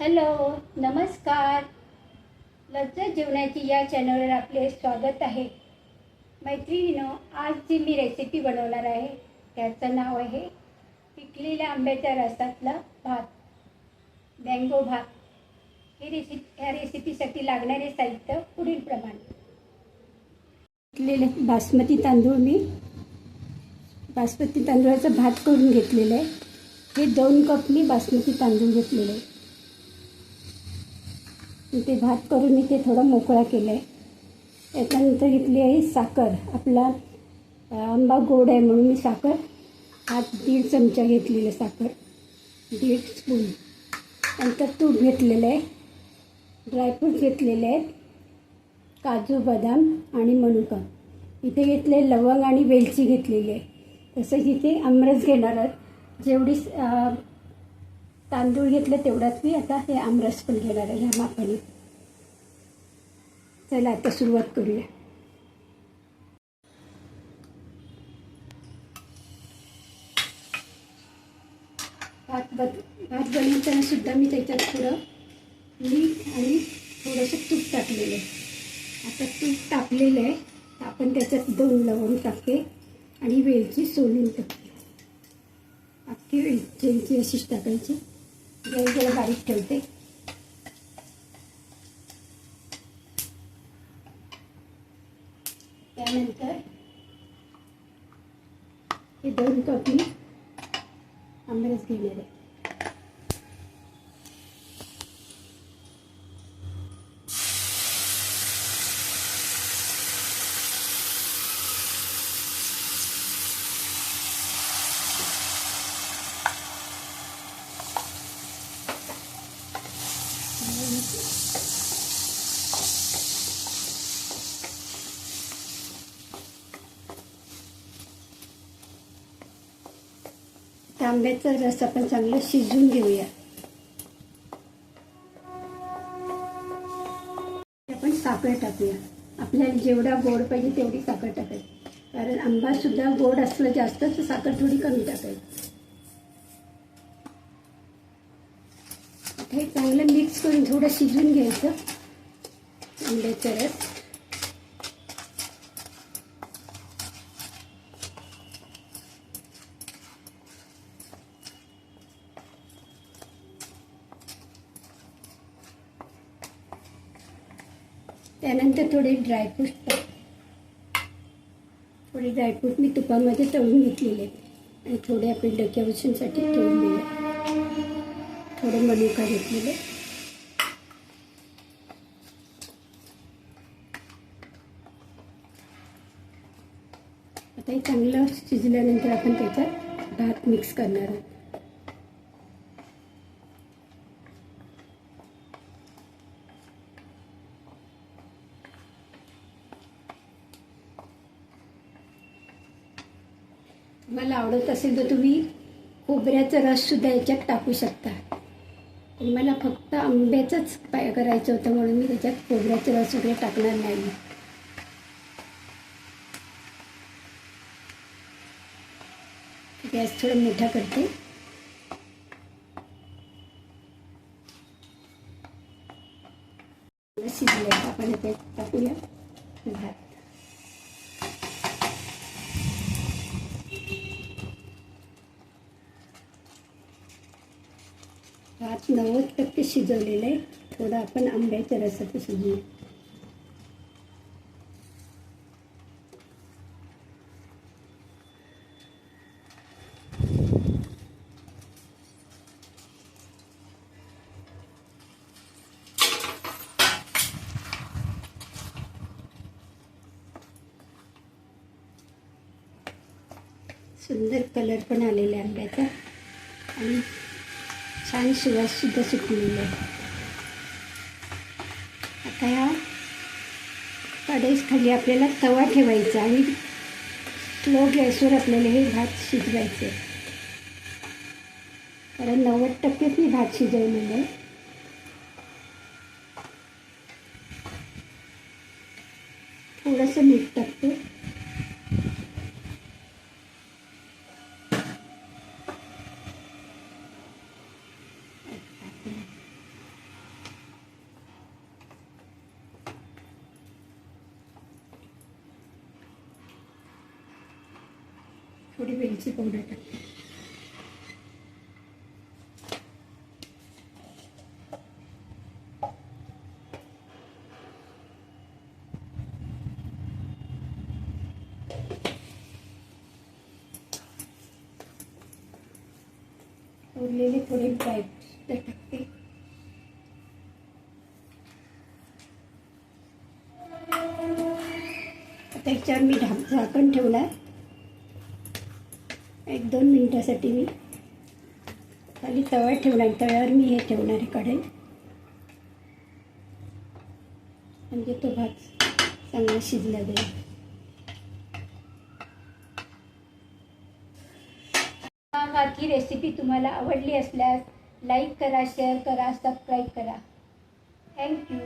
Hello नमस्कार. लज्जत जेवणाची या चॅनलवर आपले स्वागत आहे. मैत्रिणीनो आज जी मी रेसिपी बनवणार आहे त्याचं नाव आहे पिकलेल्या आंब्याच्या रसातला भात मँगो भात. ही रेसिपी ह्या रेसिपीसाठी लागणारे साहित्य पुढील प्रमाणे. पिकलेले बासमती तांदूळ मी. बासमती तांदूळाचा भात करून घेतलेला आहे. हे दोन कप मी बासमती तांदूळ घेतलेले आहे. ते भात करून मी ते थोडा मोकळा केला आहे त्याच्यानंतर घेतली आहे साखर. आपला आंबा गोड आहे म्हणून मी साखर. हात दीड चमचा घेतलेला साखर. दीड स्पून. नंतर तूप घेतलेलं आहे. ड्रायफ्रूट घेतलेले आहेत. काजू बदाम आणि मनुका. इथे घेतले लवंग आणि वेलची घेतलेली आहे. तसंच इथे आमरस घेणार आहोत. जेवढी तांदूळ घेतलं तेवढाच मी आता हे आमरस पण घेणार आहे ह्या मापाने. चला आता सुरुवात करूया. भात बद भात बनवताना सुद्धा मी त्याच्यात थोडं मीठ आणि थोडंसं तूप टाकलेलं आहे. आता तूप टाकलेलं आहे आपण त्याच्यात दोन लवंग टाकते आणि वेलची सोलून टाकते. अख्खी वेलची अशीच टाकायची. गॅस जरा बारीक ठेवते. त्यानंतर हे दोन कपी मी आंबरस घेणार आहे. आंब्याचा रस आपण चांगला शिजवून घेऊया. आपण साखर टाकूया. आपल्याला जेवढा गोड पाहिजे तेवढी साखर टाकायची. कारण आंबा सुद्धा गोड असलं जास्त तर साखर थोडी कमी टाकायची. हे चांगलं मिक्स करून थोडं शिजून घ्यायचं. आंब्याचा रस. त्यानंतर थोडे ड्रायफ्रूट थोडे ड्रायफ्रूट मी तुपामध्ये तळून घेतलेले आणि थोडे आपले डोक्यावशींसाठी ठेवलेले थोडे मनुका घेतलेले आता हे चांगलं शिजल्यानंतर आपण त्याच्यात भात मिक्स करणार आहोत. मला आवडत असेल तर तुम्ही खोबऱ्याचा रससुद्धा याच्यात टाकू शकता. पण मला फक्त आंब्याचंच पाय करायचं होतं म्हणून मी त्याच्यात खोबऱ्याचा रस वगैरे टाकणार नाही. गॅस थोडं मोठा करते. शिजले आपण त्यात टाकूया. भात भात नव्वद टक्के शिजवलेलं आहे. थोडं आपण आंब्याच्या रसाचं शिजवू सुंदर कलर पण आलेला आहे आंब्याचा. आणि छान सुवाससुद्धा सुटलेला आहे आता या कढईस खाली आपल्याला तवा ठेवायचा आणि स्लो गॅसवर आपल्याला हे भात शिजवायचे. कारण नव्वद टक्केच मी भात शिजवलेलं आहे. थोडंसं मीठ टाकते. थोडी वेलची पावडर टाक. उरलेले थोडे ड्रायफ्रुट्स ते टाकते. आता याच्यावर मी ढाक झाकण ठेवला आहे एक दोन मिनटासाठी मी खाली तवा ठेवणार तव्यावर मी हे ठेवणार आहे कढई. म्हणजे तो भात चांगला शिजला जाईल माझी रेसिपी तुम्हाला आवडली असल्यास लाईक करा शेअर करा सबस्क्राईब करा. थँक्यू